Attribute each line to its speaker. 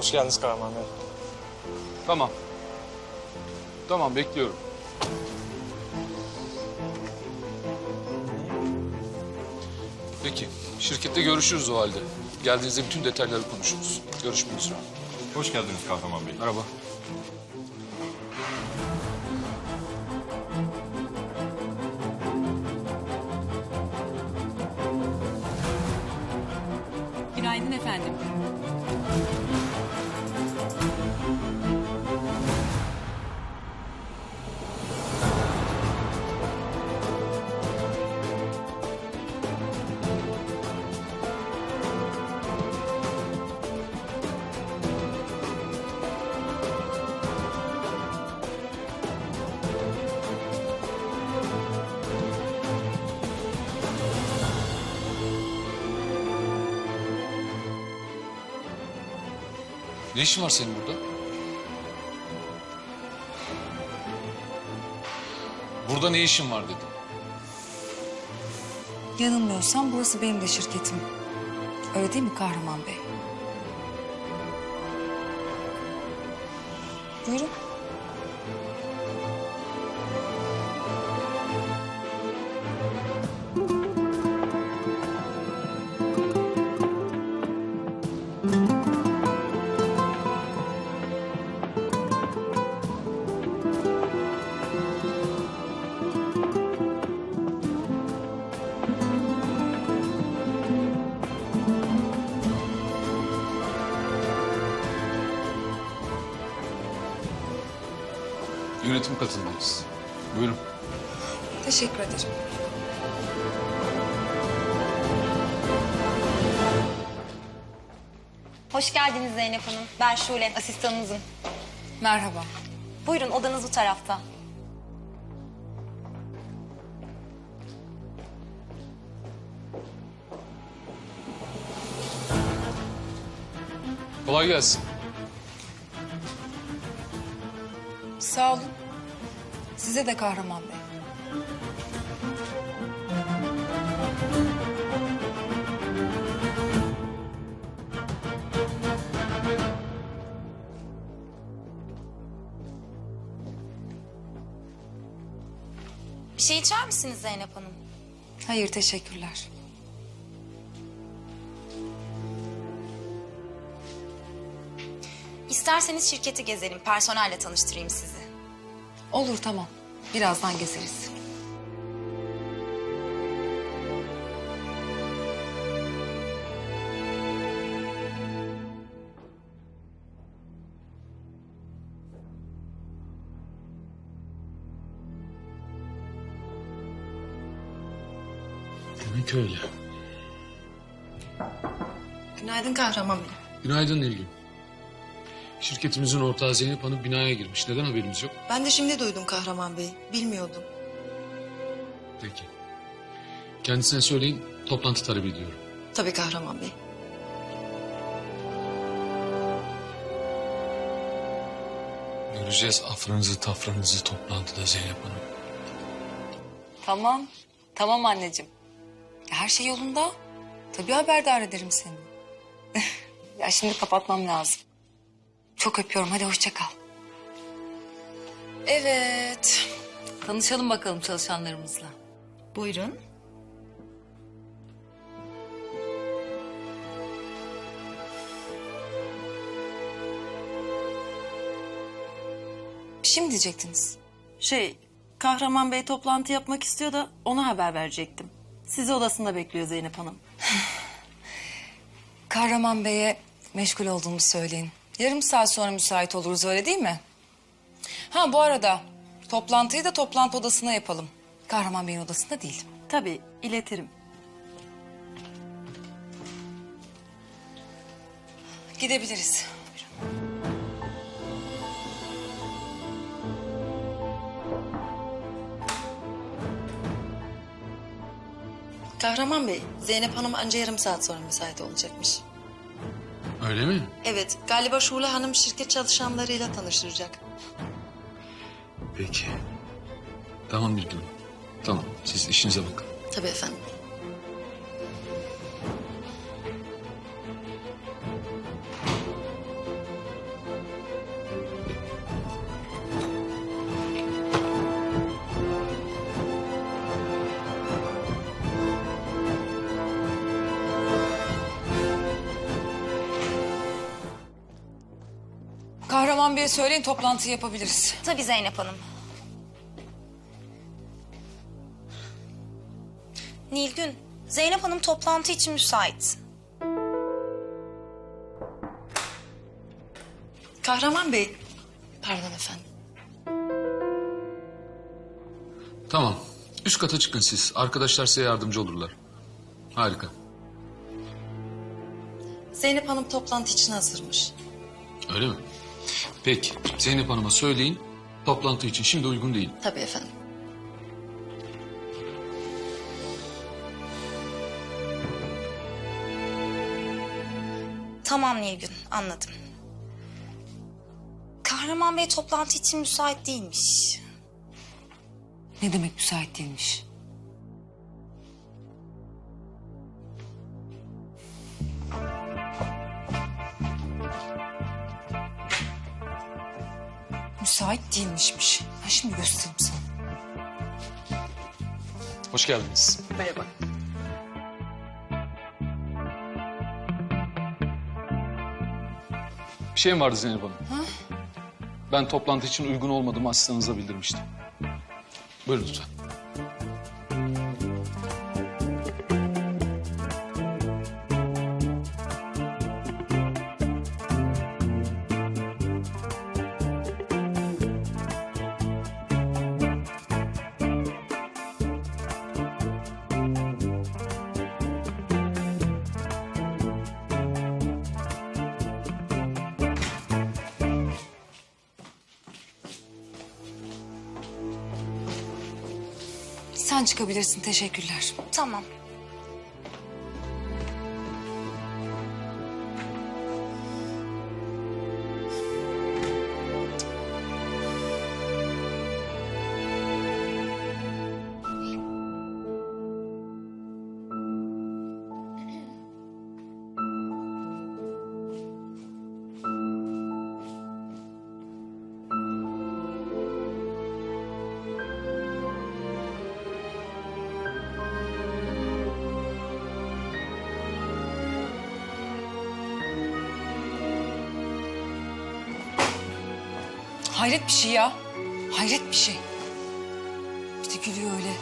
Speaker 1: Hoş geldiniz Kahraman Bey.
Speaker 2: Tamam. Tamam bekliyorum. Peki. Şirkette görüşürüz o halde. Geldiğinizde bütün detayları konuşuruz. Görüşmek üzere.
Speaker 3: Hoş geldiniz Kahraman Bey.
Speaker 2: Merhaba.
Speaker 4: Günaydın efendim.
Speaker 2: Ne işin var senin burada? Burada ne işin var dedim.
Speaker 5: Yanılmıyorsam burası benim de şirketim. Öyle değil mi Kahraman Bey? Buyurun.
Speaker 2: Yönetim katındayız. Buyurun.
Speaker 5: Teşekkür ederim.
Speaker 6: Hoş geldiniz Zeynep Hanım. Ben Şule, asistanınızım.
Speaker 5: Merhaba.
Speaker 6: Buyurun odanız bu tarafta.
Speaker 2: Kolay gelsin.
Speaker 5: Sağ olun. Size de Kahraman Bey.
Speaker 6: Bir şey içer misiniz Zeynep Hanım?
Speaker 5: Hayır teşekkürler.
Speaker 6: İsterseniz şirketi gezelim, personelle tanıştırayım sizi.
Speaker 5: Olur tamam. Birazdan gezeriz.
Speaker 2: Demek öyle.
Speaker 7: Günaydın Kahraman Bey.
Speaker 2: Günaydın Nilgün. Şirketimizin ortağı Zeynep Hanım binaya girmiş. Neden haberimiz yok?
Speaker 7: Ben de şimdi duydum Kahraman Bey. Bilmiyordum.
Speaker 2: Peki. Kendisine söyleyin toplantı talep ediyorum.
Speaker 7: Tabii Kahraman Bey.
Speaker 2: Göreceğiz afranızı tafranızı toplantıda Zeynep Hanım.
Speaker 5: Tamam. Tamam anneciğim. Her şey yolunda. Tabii haberdar ederim seni. ya şimdi kapatmam lazım. Çok öpüyorum. Hadi hoşça kal. Evet. Tanışalım bakalım çalışanlarımızla.
Speaker 7: Buyurun.
Speaker 5: Bir şey mi diyecektiniz?
Speaker 8: Şey, Kahraman Bey toplantı yapmak istiyor da ona haber verecektim. Sizi odasında bekliyor Zeynep Hanım.
Speaker 5: Kahraman Bey'e meşgul olduğumu söyleyin. Yarım saat sonra müsait oluruz öyle değil mi? Ha bu arada toplantıyı da toplantı odasına yapalım. Kahraman Bey'in odasında değil.
Speaker 8: Tabii, iletirim.
Speaker 5: Gidebiliriz.
Speaker 7: Kahraman Bey, Zeynep Hanım anca yarım saat sonra müsait olacakmış.
Speaker 2: Öyle mi?
Speaker 7: Evet, galiba Şule Hanım şirket çalışanlarıyla tanıştıracak.
Speaker 2: Peki. Tamam Nilgün. Tamam siz işinize bakın.
Speaker 7: Tabii efendim.
Speaker 5: Kahraman Bey'e söyleyin toplantı yapabiliriz.
Speaker 6: Tabii Zeynep Hanım. Nilgün, Zeynep Hanım toplantı için müsait.
Speaker 7: Kahraman Bey. Pardon efendim.
Speaker 2: Tamam. Üst kata çıkın siz. Arkadaşlar size yardımcı olurlar. Harika.
Speaker 7: Zeynep Hanım toplantı için hazırmış.
Speaker 2: Öyle mi? Peki. Zeynep Hanım'a söyleyin. Toplantı için şimdi uygun değil.
Speaker 7: Tabii efendim.
Speaker 6: Tamam Nilgün, anladım. Kahraman Bey toplantı için müsait değilmiş.
Speaker 5: Ne demek müsait değilmiş? Müsait değilmişmiş. Ben şimdi göstereyim sana.
Speaker 2: Hoş geldiniz.
Speaker 7: Merhaba.
Speaker 2: Bir şey mi vardı Zeynep Hanım? Ben toplantı için uygun olmadığımı asistanınıza bildirmiştim. Buyurun lütfen.
Speaker 5: Sen çıkabilirsin. Teşekkürler.
Speaker 6: Tamam.
Speaker 5: Hayret bir şey ya. Hayret bir şey. Bir de gülüyor öyle.